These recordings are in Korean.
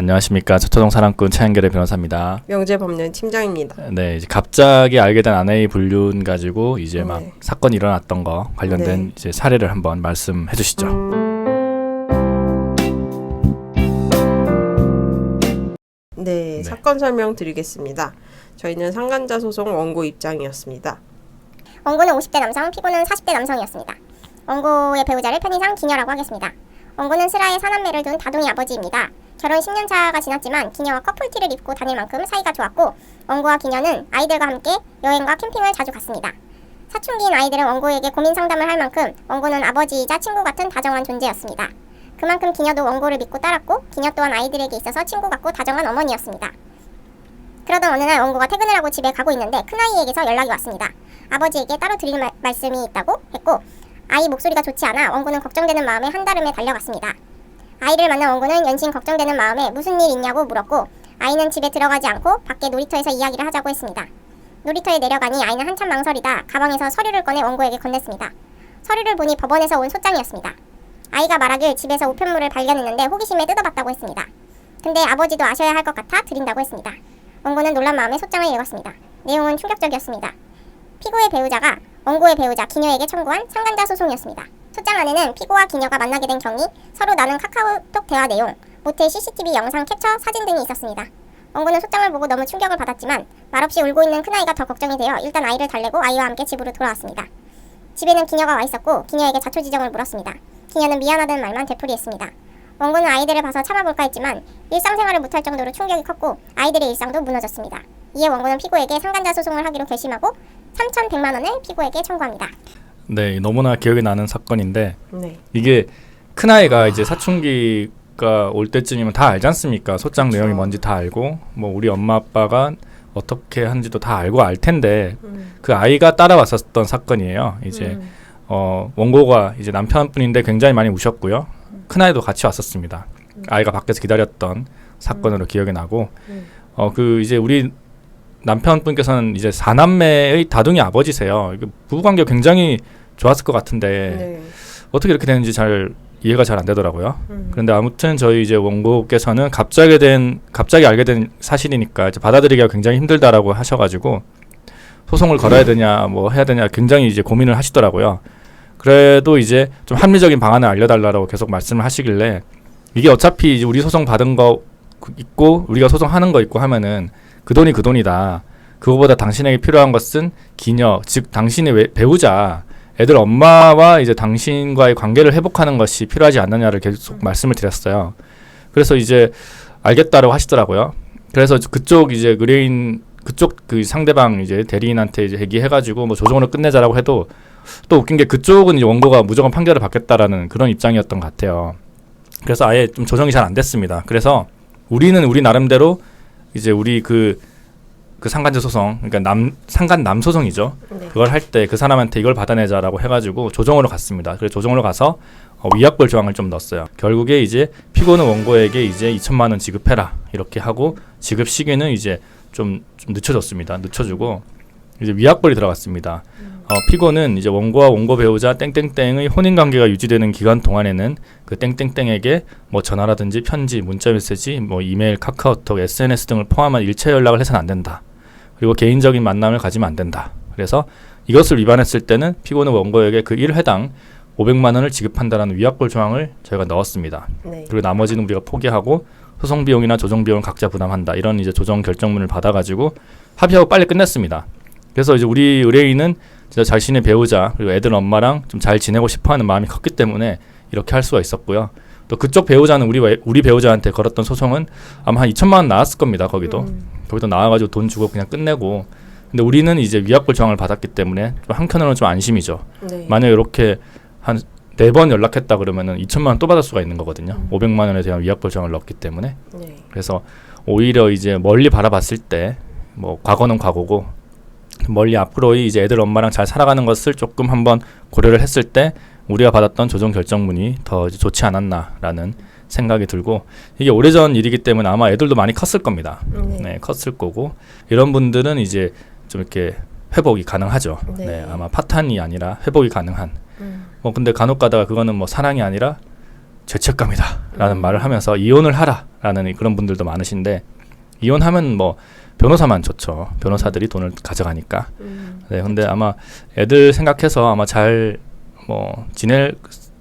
안녕하십니까 저초동 사랑꾼 차영결의 변호사입니다. 명재법률 팀장입니다. 네, 이제 갑자기 알게 된 아내의 불륜 가지고 이제 막 네. 사건이 일어났던 거 관련된 네. 이제 사례를 한번 말씀해 주시죠. 네, 네. 사건 설명 드리겠습니다. 저희는 상간자 소송 원고 입장이었습니다. 원고는 50대 남성, 피고는 40대 남성이었습니다. 원고의 배우자를 편의상 기녀라고 하겠습니다. 원고는 슬하에 사남매를 둔 다둥이 아버지입니다. 결혼 10년 차가 지났지만 기녀와 커플티를 입고 다닐 만큼 사이가 좋았고 원고와 기녀는 아이들과 함께 여행과 캠핑을 자주 갔습니다. 사춘기인 아이들은 원고에게 고민 상담을 할 만큼 원고는 아버지이자 친구 같은 다정한 존재였습니다. 그만큼 기녀도 원고를 믿고 따랐고 기녀 또한 아이들에게 있어서 친구 같고 다정한 어머니였습니다. 그러던 어느 날 원고가 퇴근을 하고 집에 가고 있는데 큰아이에게서 연락이 왔습니다. 아버지에게 따로 드릴 말, 말씀이 있다고 했고 아이 목소리가 좋지 않아 원고는 걱정되는 마음에 한달음에 달려갔습니다. 아이를 만난 원고는 연신 걱정되는 마음에 무슨 일 있냐고 물었고 아이는 집에 들어가지 않고 밖에 놀이터에서 이야기를 하자고 했습니다. 놀이터에 내려가니 아이는 한참 망설이다 가방에서 서류를 꺼내 원고에게 건넸습니다. 서류를 보니 법원에서 온 소장이었습니다. 아이가 말하길 집에서 우편물을 발견했는데 호기심에 뜯어봤다고 했습니다. 근데 아버지도 아셔야 할 것 같아 드린다고 했습니다. 원고는 놀란 마음에 소장을 읽었습니다. 내용은 충격적이었습니다. 피고의 배우자가 원고의 배우자 기녀에게 청구한 상간자 소송이었습니다. 소장 안에는 피고와 기녀가 만나게 된 경위, 서로 나눈 카카오톡 대화 내용, 모텔 CCTV 영상 캡처 사진 등이 있었습니다. 원고는 소장을 보고 너무 충격을 받았지만 말없이 울고 있는 큰아이가 더 걱정이 되어 일단 아이를 달래고 아이와 함께 집으로 돌아왔습니다. 집에는 기녀가 와 있었고 기녀에게 자초지정을 물었습니다. 기녀는 미안하다는 말만 되풀이했습니다. 원고는 아이들을 봐서 참아볼까 했지만 일상생활을 못할 정도로 충격이 컸고 아이들의 일상도 무너졌습니다. 이에 원고는 피고에게 상간자 소송을 하기로 결심하고 3,100만 원을 피고에게 청구합니다. 네, 너무나 기억이 나는 사건인데 네, 이게 큰 아이가 이제 사춘기가 올 때쯤이면 다 알지 않습니까? 소장 그쵸. 내용이 뭔지 다 알고 뭐 우리 엄마 아빠가 어떻게 하는지도 다 알고 알 텐데 음, 그 아이가 따라왔었던 사건이에요. 이제 음, 어, 원고가 이제 남편분인데 굉장히 많이 우셨고요. 큰 아이도 같이 왔었습니다. 아이가 밖에서 기다렸던 사건으로 기억이 나고, 음. 어, 그 이제 우리 남편분께서는 이제 사남매의 다둥이 아버지세요. 부부 관계 가 굉장히 좋았을 것 같은데 네, 어떻게 이렇게 되는지 잘 이해가 잘 안 되더라고요. 음, 그런데 아무튼 저희 이제 원고께서는 갑자기 된 갑자기 알게 된 사실이니까 이제 받아들이기가 굉장히 힘들다라고 하셔가지고 소송을 걸어야 되냐 뭐 해야 되냐 굉장히 이제 고민을 하시더라고요. 그래도 이제 좀 합리적인 방안을 알려달라고 계속 말씀을 하시길래 이게 어차피 이제 우리 소송 받은 거 그- 있고 우리가 소송하는 거 있고 하면은 그 돈이 그 돈이다. 그거보다 당신에게 필요한 것은 기녀 즉 당신의 외- 배우자 애들 엄마와 이제 당신과의 관계를 회복하는 것이 필요하지 않느냐를 계속 말씀을 드렸어요. 그래서 이제 알겠다라고 하시더라고요. 그래서 그쪽 이제 의뢰인 그쪽 그 상대방 이제 대리인한테 이제 얘기해가지고 뭐 조정으로 끝내자라고 해도 또 웃긴 게 그쪽은 이제 원고가 무조건 판결을 받겠다라는 그런 입장이었던 것 같아요. 그래서 아예 좀 조정이 잘 안 됐습니다. 그래서 우리는 우리 나름대로 이제 우리 그, 그 상간제 소송, 그러니까 남, 상간 남 소송이죠. 네, 그걸 할 때 그 사람한테 이걸 받아내자라고 해가지고 조정으로 갔습니다. 그래서 조정으로 가서 어, 위약벌 조항을 좀 넣었어요. 결국에 이제 피고는 원고에게 이제 2천만 원 지급해라 이렇게 하고 지급 시기는 이제 좀, 좀 늦춰졌습니다. 늦춰주고 이제 위약벌이 들어갔습니다. 어, 피고는 이제 원고와 원고 배우자 땡땡땡의 혼인 관계가 유지되는 기간 동안에는 그 땡땡땡에게 뭐 전화라든지 편지, 문자 메시지, 뭐 이메일, 카카오톡, SNS 등을 포함한 일체 연락을 해서는 안 된다. 그리고 개인적인 만남을 가지면 안 된다. 그래서 이것을 위반했을 때는 피고는 원고에게 그 1회당 500만 원을 지급한다라는 위약벌 조항을 저희가 넣었습니다. 네, 그리고 나머지는 우리가 포기하고 소송 비용이나 조정 비용을 각자 부담한다. 이런 이제 조정 결정문을 받아 가지고 합의하고 빨리 끝냈습니다. 그래서 이제 우리 의뢰인은 진짜 자신의 배우자 그리고 애들 엄마랑 좀 잘 지내고 싶어 하는 마음이 컸기 때문에 이렇게 할 수가 있었고요. 또 그쪽 배우자는 우리 왜- 우리 배우자한테 걸었던 소송은 아마 한 2천만 원 나왔을 겁니다. 거기도 음, 거기도 나와가지고 돈 주고 그냥 끝내고. 근데 우리는 이제 위약벌 조항을 받았기 때문에 좀 한켠으로는 좀 안심이죠. 네, 만약 이렇게 한 네 번 연락했다 그러면은 2천만 원 또 받을 수가 있는 거거든요. 음. 500만 원에 대한 위약벌 조항을 넣었기 때문에 네, 그래서 오히려 이제 멀리 바라봤을 때 뭐 과거는 과거고 멀리 앞으로의 이제 애들 엄마랑 잘 살아가는 것을 조금 한번 고려를 했을 때 우리가 받았던 조정 결정문이 더 좋지 않았나라는 생각이 들고 이게 오래전 일이기 때문에 아마 애들도 많이 컸을 겁니다. 네, 네, 컸을 거고 이런 분들은 이제 좀 이렇게 회복이 가능하죠. 네. 네, 아마 파탄이 아니라 회복이 가능한. 음, 뭐 근데 간혹 가다가 그거는 뭐 사랑이 아니라 죄책감이다라는 말을 하면서 이혼을 하라라는 그런 분들도 많으신데 이혼하면 뭐 변호사만 좋죠. 변호사들이 돈을 가져가니까. 음, 네, 근데 아마 애들 생각해서 아마 잘 뭐 지낼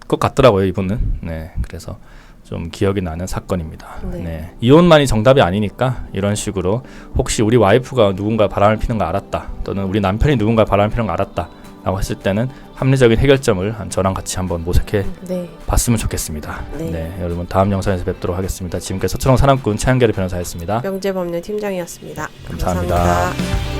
것 같더라고요, 이분은. 네, 그래서 좀 기억이 나는 사건입니다. 네. 네. 이혼만이 정답이 아니니까 이런 식으로 혹시 우리 와이프가 누군가 바람을 피는 거 알았다, 또는 우리 남편이 누군가 바람을 피는 거 알았다 라고 했을 때는 합리적인 해결점을 한 저랑 같이 한번 모색해 네. 봤으면 좋겠습니다. 네. 네. 여러분 다음 영상에서 뵙도록 하겠습니다. 지금까지 서초롱 사남꾼 차영결의 변호사였습니다. 명재법률 팀장이었습니다 감사합니다. 감사합니다.